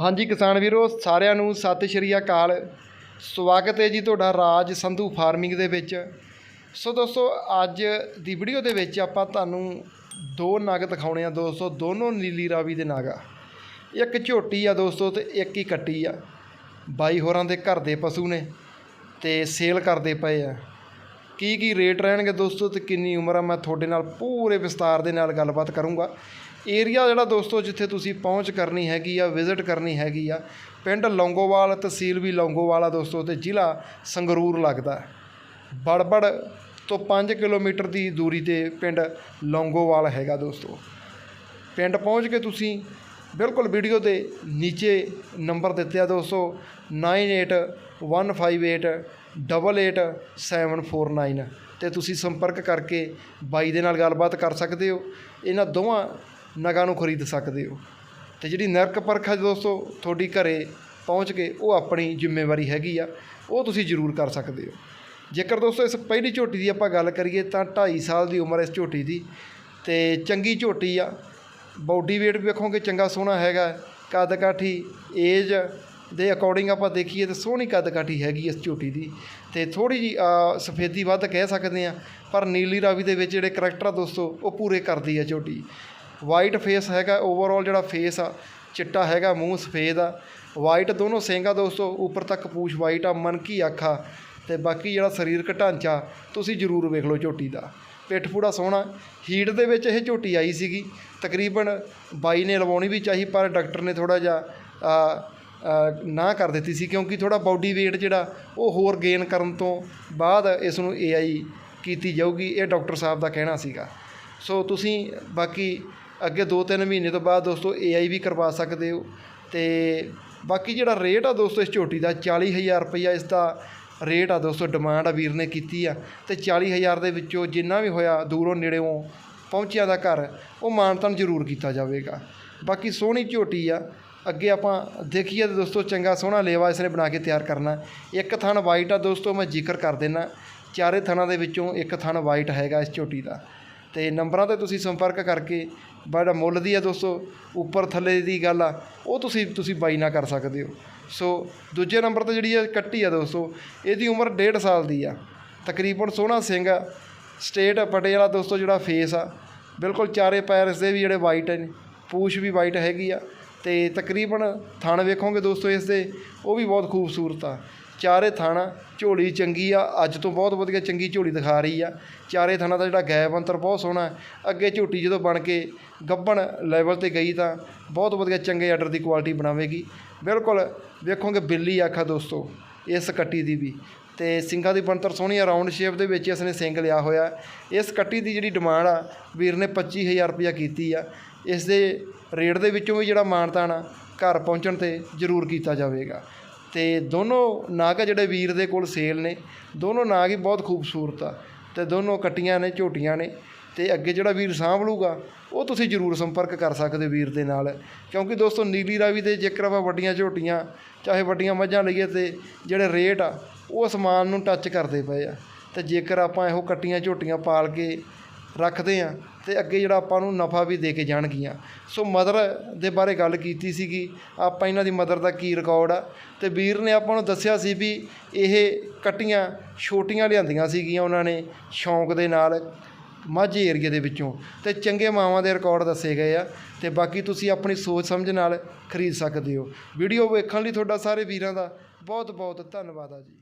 ਹਾਂਜੀ ਕਿਸਾਨ ਵੀਰੋ, ਸਾਰਿਆਂ ਨੂੰ ਸਤਿ ਸ਼੍ਰੀ ਅਕਾਲ। ਸਵਾਗਤ ਹੈ ਜੀ ਤੁਹਾਡਾ ਰਾਜ ਸੰਧੂ ਫਾਰਮਿੰਗ ਦੇ ਵਿੱਚ। ਸੋ ਦੋਸਤੋ, ਅੱਜ ਦੀ ਵੀਡੀਓ ਦੇ ਵਿੱਚ ਆਪਾਂ ਤੁਹਾਨੂੰ ਦੋ ਨਗ ਦਿਖਾਉਣੇ ਆ ਦੋਸਤੋ, ਦੋਨੋਂ ਨੀਲੀ ਰਾਵੀ ਦੇ ਨਗ ਆ। ਇੱਕ ਝੋਟੀ ਆ ਦੋਸਤੋ ਤੇ ਇੱਕ ਹੀ ਕੱਟੀ ਆ। ਬਾਈ ਹੋਰਾਂ ਦੇ ਘਰ ਦੇ ਪਸ਼ੂ ਨੇ ਤੇ ਸੇਲ ਕਰਦੇ ਪਏ ਆ। ਕੀ ਕੀ ਰੇਟ ਰਹਿਣਗੇ ਦੋਸਤੋ ਤੇ ਕਿੰਨੀ ਉਮਰ ਆ, ਮੈਂ ਤੁਹਾਡੇ ਨਾਲ ਪੂਰੇ ਵਿਸਤਾਰ ਦੇ ਨਾਲ ਗੱਲਬਾਤ ਕਰੂੰਗਾ। ਏਰੀਆ ਜਿਹੜਾ ਦੋਸਤੋ ਜਿੱਥੇ ਤੁਸੀਂ ਪਹੁੰਚ ਕਰਨੀ ਹੈਗੀ ਆ ਵਿਜ਼ਿਟ ਕਰਨੀ ਹੈਗੀ ਆ, ਪਿੰਡ ਲੌਂਗੋਵਾਲ, ਤਹਿਸੀਲ ਵੀ ਲੌਂਗੋਵਾਲ ਆ ਦੋਸਤੋ ਤੇ ਜ਼ਿਲ੍ਹਾ ਸੰਗਰੂਰ ਲੱਗਦਾ। ਬੜਬੜ ਤੋਂ 5 ਕਿਲੋਮੀਟਰ ਦੀ ਦੂਰੀ ਤੇ ਪਿੰਡ ਲੌਂਗੋਵਾਲ ਹੈਗਾ ਦੋਸਤੋ। ਪਿੰਡ ਪਹੁੰਚ ਕੇ ਤੁਸੀਂ ਬਿਲਕੁਲ ਵੀਡੀਓ ਦੇ ਨੀਚੇ ਨੰਬਰ ਦਿੱਤੇ ਆ ਦੋਸਤੋ 9815888749 ਤੇ ਤੁਸੀਂ ਸੰਪਰਕ ਕਰਕੇ ਬਾਈ ਦੇ ਨਾਲ ਗੱਲਬਾਤ ਕਰ ਸਕਦੇ ਹੋ, ਇਹਨਾਂ ਦੋਵਾਂ ਨਗਾਂ ਨੂੰ ਖਰੀਦ ਸਕਦੇ ਹੋ। ਤੇ ਜਿਹੜੀ ਨਰਕ ਪਰਖ ਹੈ ਦੋਸਤੋ, ਤੁਹਾਡੀ ਘਰੇ ਪਹੁੰਚ ਕੇ ਉਹ ਆਪਣੀ ਜ਼ਿੰਮੇਵਾਰੀ ਹੈਗੀ ਆ, ਉਹ ਤੁਸੀਂ ਜ਼ਰੂਰ ਕਰ ਸਕਦੇ ਹੋ। ਜੇਕਰ ਦੋਸਤੋ ਇਸ ਪਹਿਲੀ ਝੋਟੀ ਦੀ ਆਪਾਂ ਗੱਲ ਕਰੀਏ ਤਾਂ 2.5 ਸਾਲ ਦੀ ਉਮਰ ਇਸ ਝੋਟੀ ਦੀ, ਤੇ ਚੰਗੀ ਝੋਟੀ ਆ ਬਾਡੀ weight ਵੀ ਵੇਖੋਗੇ, ਚੰਗਾ ਸੋਹਣਾ ਹੈਗਾ ਕੱਦ ਕਾਠੀ ਏਜ ਦੇ ਅਕੋਰਡਿੰਗ ਆਪਾਂ ਦੇਖੀਏ ਤਾਂ ਸੋਹਣੀ ਕੱਦ ਕਾਠੀ ਹੈਗੀ ਇਸ ਝੋਟੀ ਦੀ। ਤੇ ਥੋੜੀ ਜੀ ਸਫੇਦੀ ਵੱਧ ਕਹਿ ਸਕਦੇ ਆ ਪਰ ਨੀਲੀ ਰਾਵੀ ਦੇ ਵਿੱਚ ਜਿਹੜੇ ਕਰੈਕਟਰ ਆ ਦੋਸਤੋ, ਉਹ ਪੂਰੇ ਕਰਦੀ ਆ ਝੋਟੀ। ਵਾਈਟ ਫੇਸ ਹੈਗਾ ਓਵਰਆਲ ਜਿਹੜਾ ਫੇਸ ਆ, ਚਿੱਟਾ ਹੈਗਾ, ਮੂੰਹ ਸਫੇਦ ਆ। ਵਾਈਟ ਦੋਨੋਂ ਸਿੰਗਾ ਦੋਸਤੋ, ਉੱਪਰ ਤੱਕ ਪੂਛ ਵਾਈਟ ਆ ਮਨਕੀ ਅੱਖਾਂ ਤੇ ਬਾਕੀ ਜਿਹੜਾ ਸਰੀਰਕ ਢਾਂਚਾ, ਤੁਸੀਂ ਜ਼ਰੂਰ ਵੇਖ ਲਓ ਝੋਟੀ ਦਾ। ਪਿੱਠ ਪੂੜਾ ਸੋਹਣਾ। ਹੀਟ ਦੇ ਵਿੱਚ ਇਹ ਝੋਟੀ ਆਈ ਸੀਗੀ। ਤਕਰੀਬਨ ਬਾਈ ਨੇ ਲਵਾਉਣੀ ਵੀ ਚਾਹੀ, ਪਰ ਡਾਕਟਰ ਨੇ ਥੋੜਾ ਜਿਹਾ ਨਾ ਕਰ ਦਿੱਤੀ ਸੀ, ਕਿਉਂਕਿ ਥੋੜਾ ਬਾਡੀ weight ਜਿਹੜਾ, ਉਹ ਹੋਰ ਗੇਨ ਕਰਨ ਤੋਂ ਬਾਅਦ ਇਸ ਨੂੰ ਏਆਈ ਕੀਤੀ ਜਾਊਗੀ, ਇਹ ਡਾਕਟਰ ਸਾਹਿਬ ਦਾ ਕਹਿਣਾ ਸੀਗਾ। ਸੋ ਤੁਸੀਂ ਬਾਕੀ ਅੱਗੇ 2-3 ਮਹੀਨੇ ਤੋਂ ਬਾਅਦ ਦੋਸਤੋ ਏਆਈ ਵੀ ਕਰਵਾ ਸਕਦੇ ਹੋ। ਤੇ ਬਾਕੀ ਜਿਹੜਾ ਰੇਟ ਆ ਦੋਸਤੋ ਇਸ ਝੋਟੀ ਦਾ 40000 ਰੁਪਈਆ ਇਸ ਦਾ ਰੇਟ ਆ ਦੋਸਤੋ ਡਿਮਾਂਡ ਆ ਵੀਰ ਨੇ ਕੀਤੀ ਆ। ਤੇ 40000 ਦੇ ਵਿੱਚੋਂ ਜਿੰਨਾ ਵੀ ਹੋਇਆ, ਦੂਰੋਂ ਨੇੜਿਓਂ ਪਹੁੰਚਿਆ ਦਾ ਘਰ, ਉਹ ਮਾਨਤਨ ਜ਼ਰੂਰ ਕੀਤਾ ਜਾਵੇਗਾ। ਬਾਕੀ ਸੋਹਣੀ ਝੋਟੀ ਆ। ਅੱਗੇ ਆਪਾਂ ਦੇਖੀਏ ਤਾਂ ਦੋਸਤੋ, ਚੰਗਾ ਸੋਹਣਾ ਲੇਵਾ ਇਸ ਨੇ ਬਣਾ ਕੇ ਤਿਆਰ ਕਰਨਾ। ਇੱਕ ਥਣ ਵਾਈਟ ਆ ਦੋਸਤੋ, ਮੈਂ ਜ਼ਿਕਰ ਕਰ ਦੇਣਾ ਚਾਰੇ ਥਣਾਂ ਦੇ ਵਿੱਚੋਂ ਇੱਕ ਥਣ ਵਾਈਟ ਹੈਗਾ ਇਸ ਝੋਟੀ ਦਾ। ਤੇ ਨੰਬਰਾਂ ਤੇ ਤੁਸੀਂ ਸੰਪਰਕ ਕਰਕੇ ਬੜਾ ਮੁੱਲ ਦੀ ਆ ਦੋਸਤੋ, ਉੱਪਰ ਥੱਲੇ ਦੀ ਗੱਲ ਆ, ਉਹ ਤੁਸੀਂ ਤੁਸੀਂ ਬਾਈ ਨਾ ਕਰ ਸਕਦੇ ਹੋ। ਸੋ ਦੂਜੇ ਨੰਬਰ ਤੇ ਜਿਹੜੀ ਆ ਕੱਟੀ ਆ ਦੋਸਤੋ, ਇਹਦੀ ਉਮਰ 1.5 ਸਾਲ ਦੀ ਆ। ਤਕਰੀਬਨ ਸੋਹਣਾ ਸਿੰਘ ਆ। ਸਟੇਟ ਪਟਿਆਲਾ ਦੋਸਤੋ ਜਿਹੜਾ ਫੇਸ ਆ। ਬਿਲਕੁਲ ਚਾਰੇ ਪੈਰ ਇਸ ਦੇ ਵੀ ਜਿਹੜੇ ਵਾਈਟ ਨੇ, ਪੂਛ ਵੀ ਵਾਈਟ ਹੈਗੀ ਆ। ਤੇ ਤਕਰੀਬਨ ਥਣ ਵੇਖੋਗੇ ਦੋਸਤੋ ਇਸ ਦੇ ਉਹ ਵੀ ਬਹੁਤ ਖੂਬਸੂਰਤ ਆ। ਚਾਰੇ ਥਾਣਾ ਝੋਲੀ ਚੰਗੀ ਆ। ਅੱਜ ਤੋਂ ਬਹੁਤ ਵਧੀਆ ਚੰਗੀ ਝੋਲੀ ਦਿਖਾ ਰਹੀ ਆ। ਚਾਰੇ ਥਾਣਾ ਦਾ ਜਿਹੜਾ ਗੈਪ ਅੰਤਰ ਬਹੁਤ ਸੋਹਣਾ। ਅੱਗੇ ਝੋਟੀ ਜਦੋਂ ਬਣ ਕੇ ਗੱਬਣ ਲੈਵਲ ਤੇ ਗਈ ਤਾਂ ਬਹੁਤ ਵਧੀਆ ਚੰਗੇ ਆਰਡਰ ਦੀ ਕੁਆਲਿਟੀ ਬਣਾਵੇਗੀ। ਬਿਲਕੁਲ, ਵੇਖੋਗੇ ਬਿੱਲੀ ਆਖਾ ਦੋਸਤੋ, ਇਸ ਕੱਟੀ ਦੀ ਵੀ। ਤੇ ਸਿੰਘਾਂ ਦੀ ਬਣਤਰ ਸੋਹਣੀ ਆ ਰਾਉਂਡ ਸ਼ੇਪ ਦੇ ਵਿੱਚ ਇਸ ਨੇ ਸਿੰਗ ਲਿਆ ਹੋਇਆ। ਇਸ ਕੱਟੀ ਦੀ ਜਿਹੜੀ ਡਿਮਾਂਡ ਆ, ਵੀਰ ਨੇ 25000 ਰੁਪਇਆ ਕੀਤੀ ਆ। ਇਸ ਦੇ ਰੇਟ ਦੇ ਵਿੱਚੋਂ ਵੀ ਜਿਹੜਾ ਮਾਨਤਾਨ ਆ, ਘਰ ਪਹੁੰਚਣ ਤੇ ਜ਼ਰੂਰ ਕੀਤਾ ਜਾਵੇਗਾ। ਤੇ ਦੋਨੋਂ ਨਾਗ ਆ ਜਿਹੜੇ ਵੀਰ ਦੇ ਕੋਲ ਸੇਲ ਨੇ, ਦੋਨੋਂ ਨਾਗ ਹੀ ਬਹੁਤ ਖੂਬਸੂਰਤ ਆ। ਤੇ ਦੋਨੋਂ ਕੱਟੀਆਂ ਨੇ, ਝੋਟੀਆਂ ਨੇ। ਤੇ ਅੱਗੇ ਜਿਹੜਾ ਵੀਰ ਸਾਂਭ ਲੂਗਾ, ਉਹ ਤੁਸੀਂ ਜ਼ਰੂਰ ਸੰਪਰਕ ਕਰ ਸਕਦੇ ਹੋ ਵੀਰ ਦੇ ਨਾਲ। ਕਿਉਂਕਿ ਦੋਸਤੋ, ਨੀਲੀ ਰਾਵੀ ਦੇ ਜੇਕਰ ਆਪਾਂ ਵੱਡੀਆਂ ਝੋਟੀਆਂ, ਚਾਹੇ ਵੱਡੀਆਂ ਮੱਝਾਂ ਲਈਏ ਤੇ ਜਿਹੜੇ ਰੇਟ ਆ, ਉਹ ਅਸਮਾਨ ਨੂੰ ਟੱਚ ਕਰਦੇ ਪਏ ਆ। ਤੇ ਜੇਕਰ ਆਪਾਂ ਇਹੋ ਕੱਟੀਆਂ ਝੋਟੀਆਂ ਪਾਲ ਕੇ ਰੱਖਦੇ ਆ, ਤੇ ਅੱਗੇ ਜਿਹੜਾ ਆਪਾਂ ਨੂੰ ਨਫਾ ਵੀ ਦੇ ਕੇ ਜਾਣਗੀਆਂ। ਸੋ ਮਦਰ ਦੇ ਬਾਰੇ ਗੱਲ ਕੀਤੀ ਸੀਗੀ, ਆਪਾਂ ਇਹਨਾਂ ਦੀ ਮਦਰ ਦਾ ਕੀ ਰਿਕਾਰਡ ਆ। ਤੇ ਵੀਰ ਨੇ ਆਪਾਂ ਨੂੰ ਦੱਸਿਆ ਸੀ ਵੀ ਇਹ ਕੱਟੀਆਂ ਛੋਟੀਆਂ ਲਿਆਂਦੀਆਂ ਸੀਗੀਆਂ ਉਹਨਾਂ ਨੇ ਸ਼ੌਂਕ ਦੇ ਨਾਲ। ਮਾਝੇ ਏਰੀਏ ਦੇ ਵਿੱਚੋਂ ਤੇ ਚੰਗੇ ਮਾਵਾਂ ਦੇ ਰਿਕਾਰਡ ਦੱਸੇ ਗਏ ਆ ਤੇ ਬਾਕੀ ਤੁਸੀਂ ਆਪਣੀ ਸੋਚ ਸਮਝ ਨਾਲ ਖਰੀਦ ਸਕਦੇ ਹੋ। ਵੀਡੀਓ ਵੇਖਣ ਲਈ ਤੁਹਾਡਾ ਸਾਰੇ ਵੀਰਾਂ ਦਾ ਬਹੁਤ ਬਹੁਤ ਧੰਨਵਾਦ ਆ ਜੀ।